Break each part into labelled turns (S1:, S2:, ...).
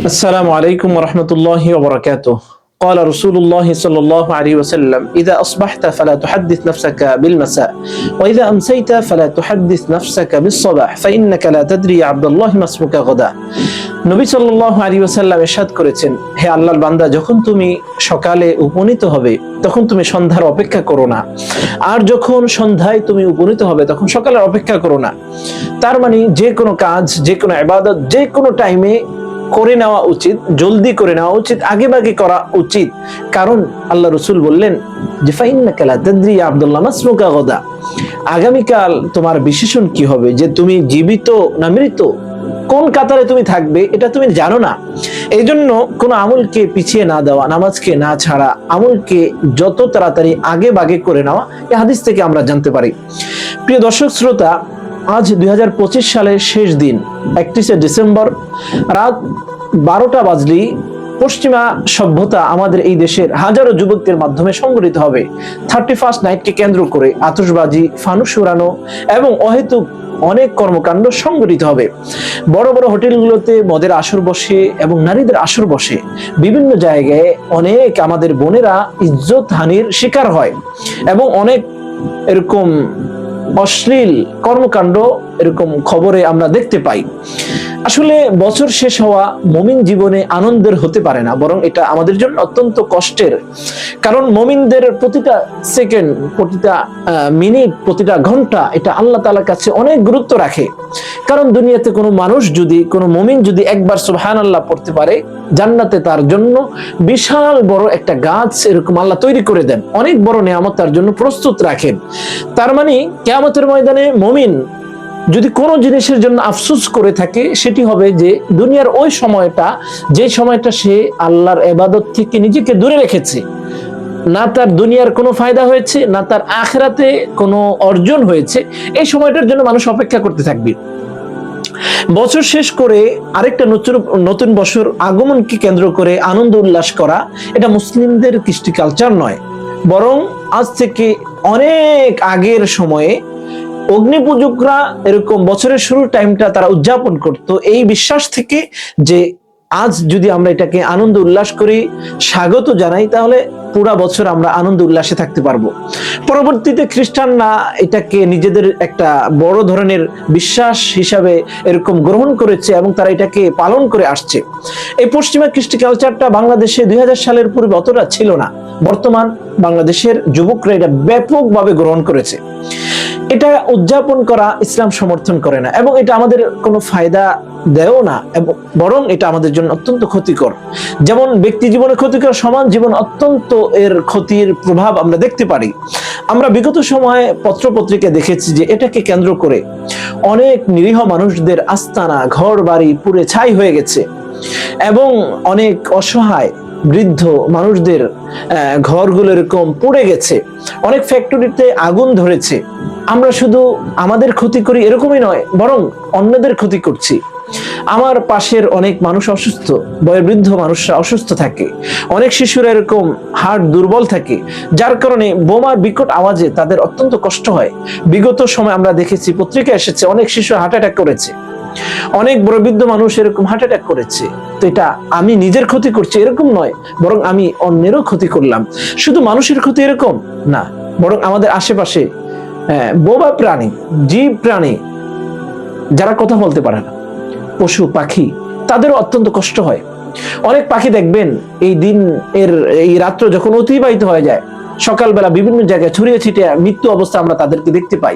S1: السلام عليكم ورحمة الله وبركاته قال رسول الله صلى الله عليه وسلم إذا أصبحت فلا تحدث نفسك بالمساء وإذا أمسيت فلا تحدث نفسك بالصباح فإنك لا تدري يا عبد الله ما اسمك غدا নবী সাল্লাল্লাহু আলাইহি ওয়াসাল্লাম ইরশাদ করেছেন হে আল্লাহর বান্দা যখন তুমি সকালে উপনীত হবে তখন তুমি সন্ধ্যার অপেক্ষা করো না আর যখন সন্ধ্যায় তুমি উপনীত হবে তখন সকালের অপেক্ষা করো না তার মানে যে কোনো কাজ যে কোনো ইবাদত যে কোনো টাইমে করে নেওয়া উচিত, জলদি করে নেওয়া উচিত আগে বাগে করা উচিত। কারণ আল্লাহ রসুল বললেন, যে ফাইন্না কালা আব্দুল্লাহ মাসমুকা গদা। আগামীকাল তোমার বিশেষণ কি হবে? যে তুমি জীবিত না মৃত? কোন কাতারে তুমি থাকবে? এটা তুমি জানো না। এই জন্য কোনো আমলকে পিছিয়ে না দেওয়া, নামাজকে না ছাড়া, আমলকে যত তাড়াতাড়ি আগে বাগে করে নেওয়া, এ হাদিস থেকে আমরা জানতে পারি। প্রিয় দর্শক, শ্রোতা আজ দুই হাজার পঁচিশ সালের শেষ দিন, একত্রিশে ডিসেম্বর, রাত বারোটা বাজলি পশ্চিমা সভ্যতা আমাদের এই দেশের হাজারো যুবকদের মাধ্যমে সংগঠিত হবে। থার্টি ফার্স্ট নাইটকে কেন্দ্র করে আতশবাজি, ফানুস উড়ানো এবং অহেতুক অনেক কর্মকাণ্ড সংগঠিত হবে। বড় বড় হোটেলগুলোতে মদের আসর বসে এবং নারীদের আসর বসে। বিভিন্ন জায়গায় অনেক আমাদের বোনেরা ইজ্জত হানির শিকার হয় এবং অনেক এরকম অশ্লীল কর্মকাণ্ড এরকম খবরে আমরা দেখতে পাই। আসলে বছর শেষ হওয়া মমিন জীবনে আনন্দের হতে পারে না, বরং এটা আমাদের জন্য অত্যন্ত কষ্টের। কারণ মমিনদের প্রতিটা সেকেন্ড, প্রতিটা মিনিট, প্রতিটা ঘণ্টা এটা আল্লাহ তালার কাছে অনেক গুরুত্ব রাখে। কারণ দুনিয়াতে কোনো মানুষ যদি, কোনো মমিন যদি একবার সুবহান আল্লাহ পড়তে পারে, জান্নাতে তার জন্য বিশাল বড় একটা গাছ এরকম আল্লাহ তৈরি করে দেন। অনেক বড় নিয়ামত তার জন্য প্রস্তুত রাখেন। তার মানে কেয়ামতের ময়দানে মমিন যদি কোনো জিনিসের জন্য আফসোস করে থাকে, সেটি হবে যে দুনিয়ার ওই সময়টা, যে সময়টা সে আল্লাহর এবাদত থেকে নিজেকে দূরে রেখেছে, না তার দুনিয়ার কোনো ফায়দা হয়েছে, না তার আখরাতে কোনো অর্জন হয়েছে, এই সময়টার জন্য মানুষ অপেক্ষা করতে থাকবে। বছর শেষ করে আরেকটা নতুন নতুন বছর আগমনকে কেন্দ্র করে আনন্দ উল্লাস করা, এটা মুসলিমদের কৃষ্টি কালচার নয়। বরং আজ থেকে অনেক আগের সময়ে অগ্নিপূজকরা এরকম বছরের শুরুর টাইমটা তারা উদযাপন করত। এই বিশ্বাস থেকে যে আজ যদি আমরা এটাকে আনন্দ উল্লাস করি, স্বাগত জানাই, তাহলে পুরা বছর আমরা আনন্দ উল্লাসে থাকতে পারব। পরবর্তীতে খ্রিস্টানরা এটাকে নিজেদের একটা বড় ধরনের বিশ্বাস হিসাবে এরকম গ্রহণ করেছে এবং তারা এটাকে পালন করে আসছে। এই পশ্চিমা কৃষ্টি কালচারটা বাংলাদেশে দুই হাজার সালের পূর্বে অতটা ছিল না। বর্তমান বাংলাদেশের যুবকরা এটা ব্যাপকভাবে গ্রহণ করেছে। এটা উদযাপন করা ইসলাম সমর্থন করে না এবং এটা আমাদের কোনো ফায়দা দেয়ও না এবং বরং এটা আমাদের জন্য অত্যন্ত ক্ষতিকর। যেমন ব্যক্তি জীবনে ক্ষতিকর সমাজ জীবন অত্যন্ত এর ক্ষতির প্রভাব আমরা দেখতে পারি। আমরা বিগত সময়ে পত্র পত্রিকা দেখেছি যে এটাকে কেন্দ্র করে অনেক নিরীহ মানুষদের আস্তানা ঘর বাড়ি পুড়ে ছাই হয়ে গেছে এবং অনেক অসহায় বৃদ্ধ মানুষদের ঘরগুলো এরকম পুড়ে গেছে। অনেক ফ্যাক্টরিতে আগুন ধরেছে। আমরা শুধু আমাদের ক্ষতি করি এরকমই নয়, বরং অন্যদের ক্ষতি করছি। আমার পাশের অনেক মানুষ অসুস্থ বয়োবৃদ্ধ মানুষরা অসুস্থ থাকে। অনেক শিশুরা এরকম হার্ট দুর্বল থাকে, যার কারণে বোমার বিকট আওয়াজে তাদের অত্যন্ত কষ্ট হয়। বিগত সময় আমরা দেখেছি পত্রিকা এসেছে, অনেক শিশু হার্ট অ্যাটাক করেছে। অনেক বৃদ্ধ মানুষ এরকম হার্ট অ্যাটাক করেছে। তো এটা আমি নিজের ক্ষতি করছি এরকম নয়, বরং আমি অন্যেরও ক্ষতি করলাম। শুধু মানুষের ক্ষতি এরকম না, বরং আমাদের আশেপাশে বোবা প্রাণী, জীব প্রাণী, যারা কথা বলতে পারে না, পশু, পাখি, তাদেরও অত্যন্ত কষ্ট হয়। অনেক পাখি দেখবেন, এই দিন এর, এই রাত্র যখন অতিবাহিত হয়ে যায়, সকালবেলা বিভিন্ন জায়গায় ছড়িয়ে ছিটিয়ে মৃত্যু অবস্থা আমরা তাদেরকে দেখতে পাই।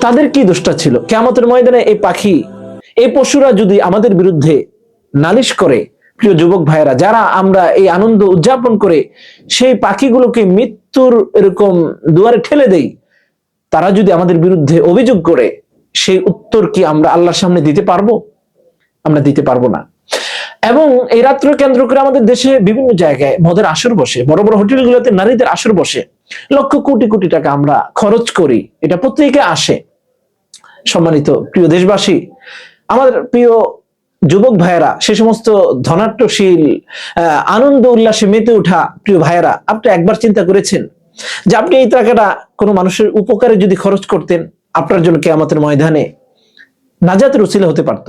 S1: তাদের কি দোষটা ছিল? কেমতের ময়দানে এই পাখি, এই পশুরা যদি আমাদের বিরুদ্ধে নালিশ করে, প্রিয় যুবক ভাইয়েরা, যারা আমরা এই আনন্দ উদযাপন করে, সেই পাখিগুলোকে মৃত্যুর এরকম দুয়ারে ঠেলে দেই তারা যদি আমাদের বিরুদ্ধে অভিযোগ করে, সেই উত্তর কি আমরা আল্লাহর সামনে দিতে পারব? আমরা দিতে পারব না। এবং এই রাত্র কেন্দ্র করে আমাদের দেশে বিভিন্ন জায়গায় মদের আসর বসে, বড় বড় হোটেলগুলোতে নারীদের আসর বসে, লক্ষ কোটি কোটি টাকা আমরা খরচ করি। এটা প্রত্যেকে আসে। সম্মানিত প্রিয় দেশবাসী আমাদের প্রিয় যুবক ভাইয়েরা, সে সমস্ত ধনাট্যশীল আনন্দ উল্লাসে মেতে ওঠা প্রিয় ভাইয়েরা, আপনি একবার চিন্তা করেছেন যে আপনি এই টাকাটা কোনো মানুষের উপকারে যদি খরচ করতেন, আপনার জন্য কেয়ামতের ময়দানে নাজাতের উচিলে হতে পারত।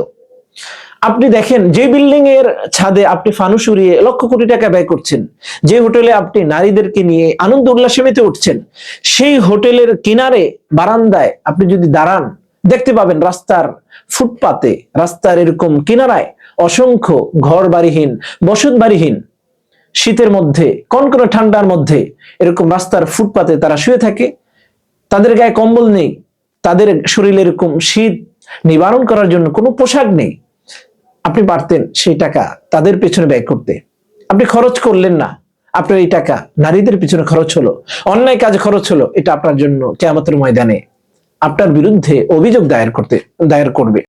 S1: আপনি দেখেন, যে বিল্ডিং এর ছাদে আপনি ফানুস উড়িয়ে লক্ষ কোটি টাকা ব্যয় করছেন, যে হোটেলে আপনি নারীদেরকে নিয়ে আনন্দ উল্লাসে মেতে উঠছেন, সেই হোটেলের কিনারে, বারান্দায় আপনি যদি দাঁড়ান, দেখতে পাবেন রাস্তার ফুটপাতে, রাস্তার এরকম কিনারায় অসংখ্য ঘর বাড়িহীন বসত বাড়িহীন শীতের মধ্যে, কোন কনকনে ঠান্ডার মধ্যে, এরকম রাস্তার ফুটপাতে তারা শুয়ে থাকে, তাদের গায়ে কম্বল নেই, তাদের শরীরে এরকম শীত নিবারণ করার জন্য কোনো পোশাক নেই, আপনি পারতেন সেই টাকা তাদের পেছনে ব্যয় করতে। আপনি খরচ করলেন না, আপনার এই টাকা নারীদের পিছনে খরচ হলো, অন্যায় কাজে খরচ হলো, এটা আপনার জন্য কেয়ামতের ময়দানে আপনার বিরুদ্ধে অভিযোগ দায়ের করতে, দায়ের করবে।